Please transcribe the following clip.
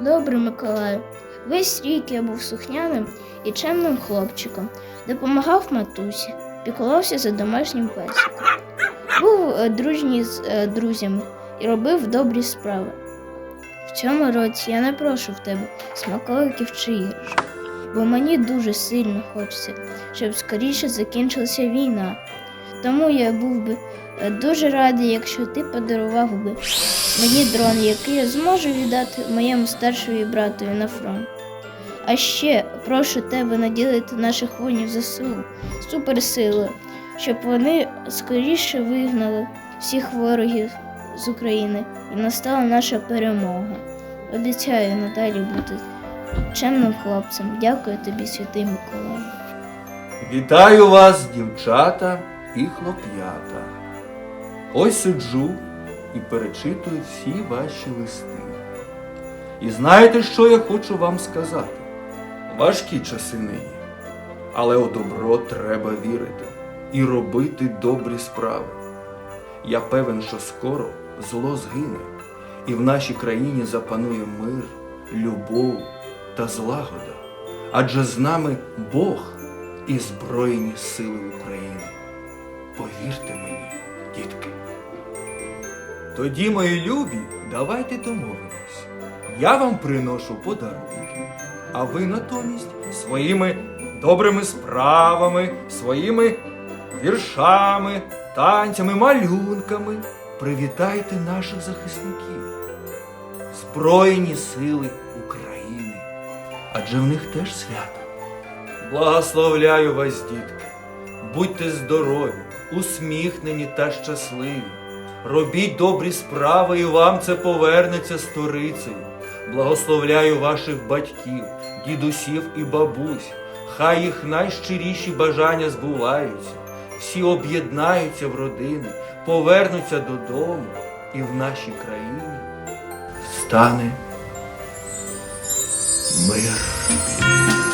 Добре, Миколаю. Весь рік я був слухняним і чемним хлопчиком, допомагав матусі, піклувався за домашнім песиком. Був е, дружній з е, друзями і робив добрі справи. В цьому році я не прошу в тебе смаколиків чи іграшок, бо мені дуже сильно хочеться, щоб скоріше закінчилася війна. Тому я був би е, дуже радий, якщо ти подарував би мені дрон, який я зможу віддати моєму старшому братові на фронт. А ще прошу тебе наділити наших воїнів ЗСУ суперсилою, щоб вони скоріше вигнали всіх ворогів з України і настала наша перемога. Обіцяю надалі бути чемним хлопцем. Дякую тобі, святий Миколай. Вітаю вас, дівчата і хлоп'ята. Ось сиджу і перечитую всі ваші листи. І знаєте, що я хочу вам сказати? Важкі часи нині, але у добро треба вірити і робити добрі справи. Я певен, що скоро зло згине, і в нашій країні запанує мир, любов та злагода. Адже з нами Бог і Збройні Сили України. Повірте мені, дітки. Тоді, мої любі, давайте домовимось. Я вам приношу подарунки, а ви натомість своїми добрими справами, своїми віршами, танцями, малюнками привітайте наших захисників. Збройні сили України. Адже в них теж свято. Благословляю вас, дітки. Будьте здорові, усміхнені та щасливі. Робіть добрі справи, і вам це повернеться сторицею. Благословляю ваших батьків, дідусів і бабусь. Хай їх найщиріші бажання збуваються. Всі об'єднаються в родини, повернуться додому, і в нашій країні стане мир.